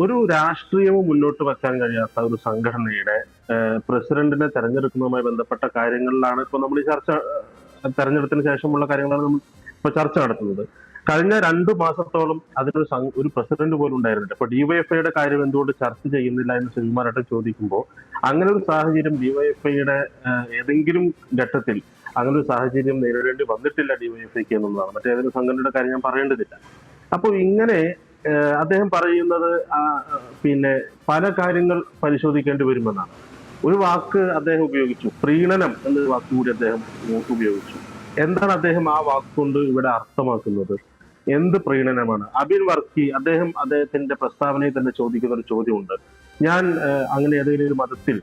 ഒരു രാഷ്ട്രീയവും മുന്നോട്ട് വെക്കാൻ കഴിയാത്ത ഒരു സംഘടനയുടെ പ്രസിഡന്റിനെ തെരഞ്ഞെടുക്കുന്നതുമായി ബന്ധപ്പെട്ട കാര്യങ്ങളിലാണ് ഇപ്പൊ നമ്മൾ ഈ ചർച്ച തെരഞ്ഞെടുപ്പിന് ശേഷമുള്ള കാര്യങ്ങളാണ് നമ്മൾ ഇപ്പൊ ചർച്ച നടത്തുന്നത്. കഴിഞ്ഞ രണ്ടു മാസത്തോളം അതിനൊരു ഒരു പ്രസിഡന്റ് പോലും ഉണ്ടായിരുന്നില്ല. ഇപ്പൊ ഡിവൈഎഫ്ഐയുടെ കാര്യം എന്തുകൊണ്ട് ചർച്ച ചെയ്യുന്നില്ല എന്ന് ശ്രീമാരായിട്ട് ചോദിക്കുമ്പോൾ അങ്ങനെ ഒരു സാഹചര്യം ഡിവൈഎഫ്ഐയുടെ ഏതെങ്കിലും ഘട്ടത്തിൽ അങ്ങനെ ഒരു സാഹചര്യം നേരിടേണ്ടി വന്നിട്ടില്ല ഡിവൈഎഫ്ഐക്ക് എന്നുള്ളതാണ്. മറ്റേതൊരു സംഘടനയുടെ കാര്യം ഞാൻ പറയേണ്ടതില്ല. അപ്പോൾ ഇങ്ങനെ അദ്ദേഹം പറയുന്നത് പിന്നെ പല കാര്യങ്ങൾ പരിശോധിക്കേണ്ടി വരുമെന്നാണ്. ഒരു വാക്ക് അദ്ദേഹം ഉപയോഗിച്ചു. പ്രീണനം എന്ന വാക്ക് കൂടി അദ്ദേഹം ഉപയോഗിച്ചു. എന്താണ് അദ്ദേഹം ആ വാക്കുകൊണ്ട് ഇവിടെ അർത്ഥമാക്കുന്നത്? എന്ത് പ്രീണനമാണ്? അബിൻ വർക്കി അദ്ദേഹം അദ്ദേഹത്തിന്റെ പ്രസ്താവനയിൽ തന്നെ ചോദിക്കുന്ന ഒരു ചോദ്യമുണ്ട്. ഞാൻ അങ്ങനെ ഏതെങ്കിലും ഒരു മതത്തിൽ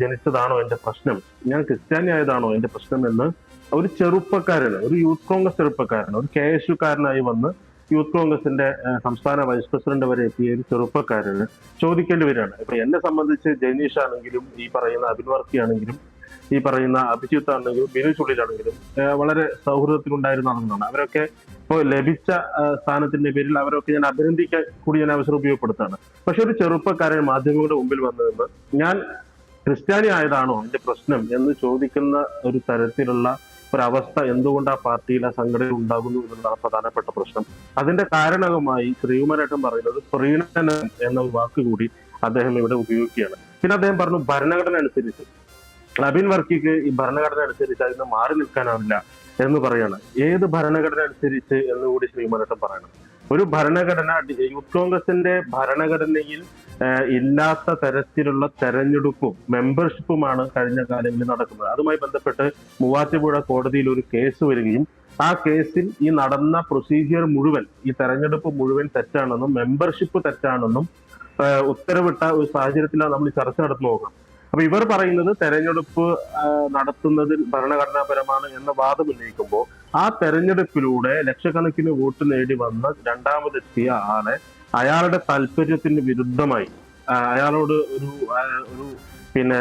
ജനിച്ചതാണോ എന്റെ പ്രശ്നം? ഞാൻ ക്രിസ്ത്യാനി ആയതാണോ എന്റെ പ്രശ്നം എന്ന് ഒരു ചെറുപ്പക്കാരന് ഒരു യൂത്ത് കോൺഗ്രസ് ചെറുപ്പക്കാരന് ഒരു കെ എസ് യുക്കാരനായി വന്ന് യൂത്ത് കോൺഗ്രസിന്റെ സംസ്ഥാന വൈസ് പ്രസിഡന്റ് വരെ എത്തിയ ഒരു ചെറുപ്പക്കാരന് ചോദിക്കേണ്ടി വരികയാണ്. ഇപ്പൊ എന്നെ സംബന്ധിച്ച് ജനീഷ് ആണെങ്കിലും ഈ പറയുന്ന അബിൻ വർക്കി ആണെങ്കിലും ഈ പറയുന്ന അഭിജിത്ത് ആണെങ്കിലും ബിനു ചുള്ളിലാണെങ്കിലും വളരെ സൗഹൃദത്തിലുണ്ടായിരുന്ന ആളുകളാണ് അവരൊക്കെ ഇപ്പോൾ ലഭിച്ച സ്ഥാനത്തിന്റെ പേരിൽ അവരൊക്കെ ഞാൻ അഭിനന്ദിക്കാൻ കൂടി ഞാൻ അവസരം ഉപയോഗപ്പെടുത്താണ് പക്ഷെ ഒരു ചെറുപ്പക്കാരൻ മാധ്യമങ്ങളുടെ മുമ്പിൽ വന്നതെന്ന് ഞാൻ ക്രിസ്ത്യാനി ആയതാണോ എന്റെ പ്രശ്നം എന്ന് ചോദിക്കുന്ന ഒരു തരത്തിലുള്ള ഒരവസ്ഥ എന്തുകൊണ്ട് ആ പാർട്ടിയിൽ ആ സംഘടന ഉണ്ടാകുന്നു എന്നുള്ളതാണ് പ്രധാനപ്പെട്ട പ്രശ്നം. അതിന്റെ കാരണമായി ശ്രീകുമാരേട്ടൻ പറയുന്നത് പ്രീണനം എന്ന വാക്ക് കൂടി അദ്ദേഹം ഇവിടെ ഉപയോഗിക്കുകയാണ്. പിന്നെ അദ്ദേഹം പറഞ്ഞു ഭരണഘടന അനുസരിച്ച്. നബീൻ വർക്കിക്ക് ഈ ഭരണഘടന അനുസരിച്ച് അതിന് മാറി നിൽക്കാനാവില്ല എന്ന് പറയാണ്. ഏത് ഭരണഘടന അനുസരിച്ച് എന്ന് കൂടി ശ്രീകുമാരേട്ടൻ പറയണം. ഒരു ഭരണഘടന യൂത്ത് കോൺഗ്രസിന്റെ ഭരണഘടനയിൽ ഇല്ലാത്ത തരത്തിലുള്ള തെരഞ്ഞെടുപ്പും മെമ്പർഷിപ്പുമാണ് കഴിഞ്ഞ കാലങ്ങളിൽ നടക്കുന്നത്. അതുമായി ബന്ധപ്പെട്ട് മൂവാറ്റുപുഴ കോടതിയിൽ ഒരു കേസ് വരികയും ആ കേസിൽ ഈ നടന്ന പ്രൊസീജിയർ മുഴുവൻ ഈ തെരഞ്ഞെടുപ്പ് മുഴുവൻ തെറ്റാണെന്നും മെമ്പർഷിപ്പ് തെറ്റാണെന്നും ഉത്തരവിട്ട ഒരു സാഹചര്യത്തിലാണ് നമ്മൾ ചർച്ച നടന്നു നോക്കണം അപ്പൊ ഇവർ പറയുന്നത് തെരഞ്ഞെടുപ്പ് നടത്തുന്നതിൽ ഭരണഘടനാപരമാണ് എന്ന വാദം ഉന്നയിക്കുമ്പോൾ ആ തെരഞ്ഞെടുപ്പിലൂടെ ലക്ഷക്കണക്കിന് വോട്ട് നേടി വന്ന രണ്ടാമതെത്തിയ ആളെ അയാളുടെ താല്പര്യത്തിന് വിരുദ്ധമായി അയാളോട് ഒരു ഒരു പിന്നെ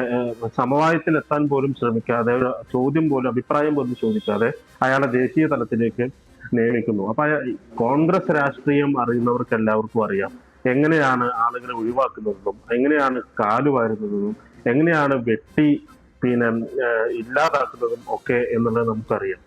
സമവായത്തിലെത്താൻ പോലും ശ്രമിക്കാതെ ചോദ്യം പോലും അഭിപ്രായം പോലും ചോദിക്കാതെ അയാളെ ദേശീയ തലത്തിലേക്ക് നിയമിക്കുന്നു. അപ്പൊ കോൺഗ്രസ് രാഷ്ട്രീയം അറിയുന്നവർക്ക് എല്ലാവർക്കും അറിയാം. എങ്ങനെയാണ് ആളുകളെ ഒഴിവാക്കുന്നതെന്നും എങ്ങനെയാണ് കാൽ വാരുന്നതെന്നും എങ്ങനെയാണ് വെട്ടി പിന്നെ ഇല്ലാതാക്കുന്നതും ഒക്കെ എന്നുള്ളത് നമുക്കറിയാം.